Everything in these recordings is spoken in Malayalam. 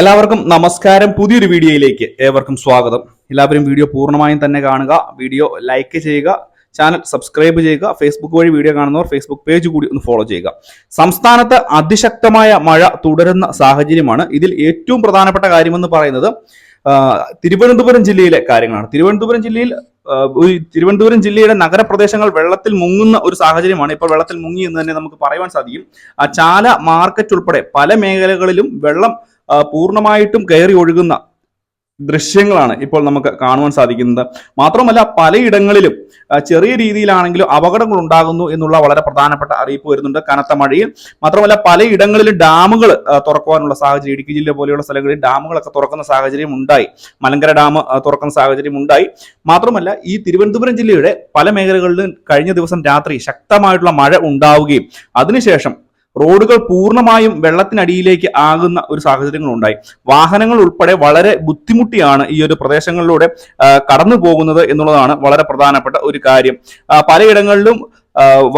എല്ലാവർക്കും നമസ്കാരം. പുതിയൊരു വീഡിയോയിലേക്ക് ഏവർക്കും സ്വാഗതം. എല്ലാവരും വീഡിയോ പൂർണമായും തന്നെ കാണുക. വീഡിയോ ലൈക്ക് ചെയ്യുക. ചാനൽ സബ്സ്ക്രൈബ് ചെയ്യുക. ഫേസ്ബുക്ക് വഴി വീഡിയോ കാണുന്നവർ ഫേസ്ബുക്ക് പേജ് കൂടി ഒന്ന് ഫോളോ ചെയ്യുക. സംസ്ഥാനത്ത് അതിശക്തമായ മഴ തുടരുന്ന സാഹചര്യമാണ് ഇതിൽ ഏറ്റവും പ്രധാനപ്പെട്ട കാര്യമെന്ന് പറയുന്നത് തിരുവനന്തപുരം ജില്ലയിലെ കാര്യങ്ങളാണ്. തിരുവനന്തപുരം ജില്ലയിൽ തിരുവനന്തപുരം ജില്ലയുടെ നഗരപ്രദേശങ്ങൾ വെള്ളത്തിൽ മുങ്ങുന്ന ഒരു സാഹചര്യമാണ്. ഇപ്പോൾ വെള്ളത്തിൽ മുങ്ങി എന്ന് തന്നെ നമുക്ക് പറയുവാൻ സാധിക്കും. ആ, ചാല മാർക്കറ്റ് ഉൾപ്പെടെ പല മേഖലകളിലും വെള്ളം പൂർണമായിട്ടും കയറി ഒഴുകുന്ന ദൃശ്യങ്ങളാണ് ഇപ്പോൾ നമുക്ക് കാണുവാൻ സാധിക്കുന്നത്. മാത്രമല്ല പലയിടങ്ങളിലും ചെറിയ രീതിയിലാണെങ്കിലും അപകടങ്ങൾ ഉണ്ടാകുന്നു എന്നുള്ള വളരെ പ്രധാനപ്പെട്ട അറിയിപ്പ് വരുന്നുണ്ട് കനത്ത മഴയിൽ. മാത്രമല്ല പലയിടങ്ങളിലും ഡാമുകൾ തുറക്കുവാനുള്ള സാഹചര്യം ഇടുക്കി ജില്ല പോലെയുള്ള സ്ഥലങ്ങളിൽ ഡാമുകളൊക്കെ തുറക്കുന്ന സാഹചര്യം ഉണ്ടായി. മലങ്കര ഡാം തുറക്കുന്ന സാഹചര്യം ഉണ്ടായി. മാത്രമല്ല ഈ തിരുവനന്തപുരം ജില്ലയുടെ പല മേഖലകളിലും കഴിഞ്ഞ ദിവസം രാത്രി ശക്തമായിട്ടുള്ള മഴ ഉണ്ടാവുകയും അതിനുശേഷം റോഡുകൾ പൂർണമായും വെള്ളത്തിനടിയിലേക്ക് ആകുന്ന ഒരു സാഹചര്യങ്ങൾ ഉണ്ടായി. വാഹനങ്ങൾ ഉൾപ്പെടെ വളരെ ബുദ്ധിമുട്ടിയാണ് ഈ ഒരു പ്രദേശങ്ങളിലൂടെ കടന്നു പോകുന്നത് എന്നുള്ളതാണ് വളരെ പ്രധാനപ്പെട്ട ഒരു കാര്യം. പലയിടങ്ങളിലും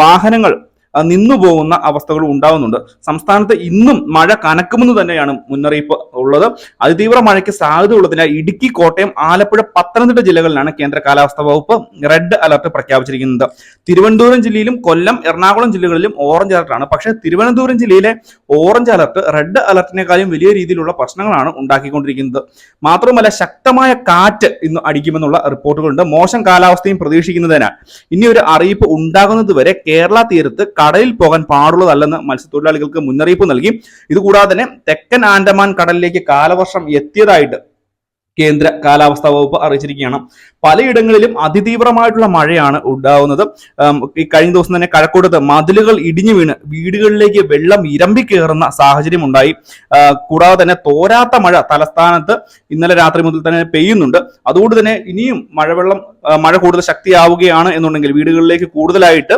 വാഹനങ്ങൾ നിന്നു പോകുന്ന അവസ്ഥകൾ ഉണ്ടാകുന്നുണ്ട് സംസ്ഥാനത്ത് ഇന്നും മഴ കനക്കുമെന്ന് തന്നെയാണ് മുന്നറിയിപ്പ് ഉള്ളത്. അതിതീവ്ര മഴയ്ക്ക് സാധ്യത ഉള്ളതിനാൽ ഇടുക്കി കോട്ടയം ആലപ്പുഴ പത്തനംതിട്ട ജില്ലകളിലാണ് കേന്ദ്ര കാലാവസ്ഥാ വകുപ്പ് റെഡ് അലർട്ട് പ്രഖ്യാപിച്ചിരിക്കുന്നത്. തിരുവനന്തപുരം ജില്ലയിലും കൊല്ലം എറണാകുളം ജില്ലകളിലും ഓറഞ്ച് അലർട്ടാണ് പക്ഷേ തിരുവനന്തപുരം ജില്ലയിലെ ഓറഞ്ച് അലർട്ട് റെഡ് അലർട്ടിനെക്കാളും വലിയ രീതിയിലുള്ള പ്രശ്നങ്ങളാണ് ഉണ്ടാക്കിക്കൊണ്ടിരിക്കുന്നത്. മാത്രമല്ല ശക്തമായ കാറ്റ് ഇന്ന് അടിക്കുമെന്നുള്ള റിപ്പോർട്ടുകളുണ്ട്. മോശം കാലാവസ്ഥയും പ്രതീക്ഷിക്കുന്നതിനാൽ ഇനി ഒരു അറിയിപ്പ് ഉണ്ടാകുന്നതുവരെ കേരള തീരത്ത് കടലിൽ പോകാൻ പാടുള്ളതല്ലെന്ന് മത്സ്യത്തൊഴിലാളികൾക്ക് മുന്നറിയിപ്പ് നൽകി. ഇതുകൂടാതെ തന്നെ തെക്കൻ ആൻഡമാൻ കടലിലേക്ക് കാലവർഷം എത്തിയതായിട്ട് കേന്ദ്ര കാലാവസ്ഥാ വകുപ്പ് അറിയിച്ചിരിക്കുകയാണ്. പലയിടങ്ങളിലും അതിതീവ്രമായിട്ടുള്ള മഴയാണ് ഉണ്ടാവുന്നത്. ഈ കഴിഞ്ഞ ദിവസം തന്നെ കഴക്കൂട്ടത്ത് മതിലുകൾ ഇടിഞ്ഞു വീണ് വീടുകളിലേക്ക് വെള്ളം ഇരമ്പി കയറുന്ന സാഹചര്യം ഉണ്ടായി. കൂടാതെ തന്നെ തോരാത്ത മഴ തലസ്ഥാനത്ത് ഇന്നലെ രാത്രി മുതൽ തന്നെ പെയ്യുന്നുണ്ട്. അതുകൊണ്ട് തന്നെ ഇനിയും മഴവെള്ളം മഴ കൂടുതൽ ശക്തിയാവുകയാണ് എന്നുണ്ടെങ്കിൽ വീടുകളിലേക്ക് കൂടുതലായിട്ട്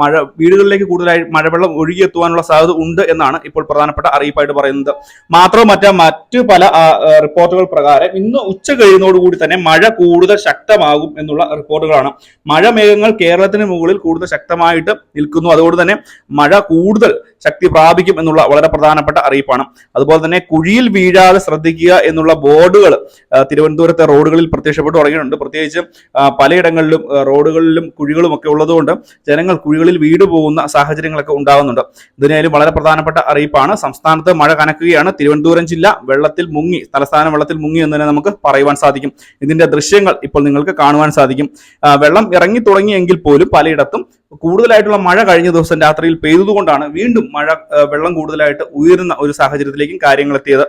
മഴ വീടുകളിലേക്ക് കൂടുതലായി മഴവെള്ളം ഒഴുകിയെത്തുവാനുള്ള സാധ്യത ഉണ്ട് എന്നാണ് ഇപ്പോൾ പ്രധാനപ്പെട്ട അറിയിപ്പായിട്ട് പറയുന്നത്. മാത്രമല്ല മറ്റു പല റിപ്പോർട്ടുകൾ പ്രകാരം ഇന്ന് ഉച്ച കഴിയുന്നതോടുകൂടി തന്നെ മഴ കൂടുതൽ ശക്തമാകും എന്നുള്ള റിപ്പോർട്ടുകളാണ്. മഴ മേഘങ്ങൾ കേരളത്തിന് മുകളിൽ കൂടുതൽ ശക്തമായിട്ട് നിൽക്കുന്നു. അതുകൊണ്ട് തന്നെ മഴ കൂടുതൽ ശക്തി പ്രാപിക്കും എന്നുള്ള വളരെ പ്രധാനപ്പെട്ട അറിയിപ്പാണ്. അതുപോലെ തന്നെ കുഴിയിൽ വീഴാതെ ശ്രദ്ധിക്കുക എന്നുള്ള ബോർഡുകൾ തിരുവനന്തപുരത്തെ റോഡുകളിൽ പ്രത്യക്ഷപ്പെട്ടു തുടങ്ങിയിട്ടുണ്ട്. പ്രത്യേകിച്ച് പലയിടങ്ങളിലും റോഡുകളിലും കുഴികളും ഒക്കെ ഉള്ളതുകൊണ്ട് ജനങ്ങൾ കുഴികളിൽ വീട് പോകുന്ന സാഹചര്യങ്ങളൊക്കെ ഉണ്ടാകുന്നുണ്ട്. ഇതിനായാലും വളരെ പ്രധാനപ്പെട്ട അറിയിപ്പാണ്. സംസ്ഥാനത്ത് മഴ കനക്കുകയാണ്. തിരുവനന്തപുരം ജില്ല വെള്ളത്തിൽ മുങ്ങി തലസ്ഥാനം വെള്ളത്തിൽ മുങ്ങി എന്ന് തന്നെ നമുക്ക് പറയുവാൻ സാധിക്കും. ഇതിന്റെ ദൃശ്യങ്ങൾ ഇപ്പോൾ നിങ്ങൾക്ക് കാണുവാൻ സാധിക്കും. വെള്ളം ഇറങ്ങി തുടങ്ങിയെങ്കിൽ പോലും പലയിടത്തും കൂടുതലായിട്ടുള്ള മഴ കഴിഞ്ഞ ദിവസം രാത്രിയിൽ പെയ്തതുകൊണ്ടാണ് വീണ്ടും മഴ വെള്ളം കൂടുതലായിട്ട് ഉയരുന്ന ഒരു സാഹചര്യത്തിലേക്കും കാര്യങ്ങൾ എത്തിയത്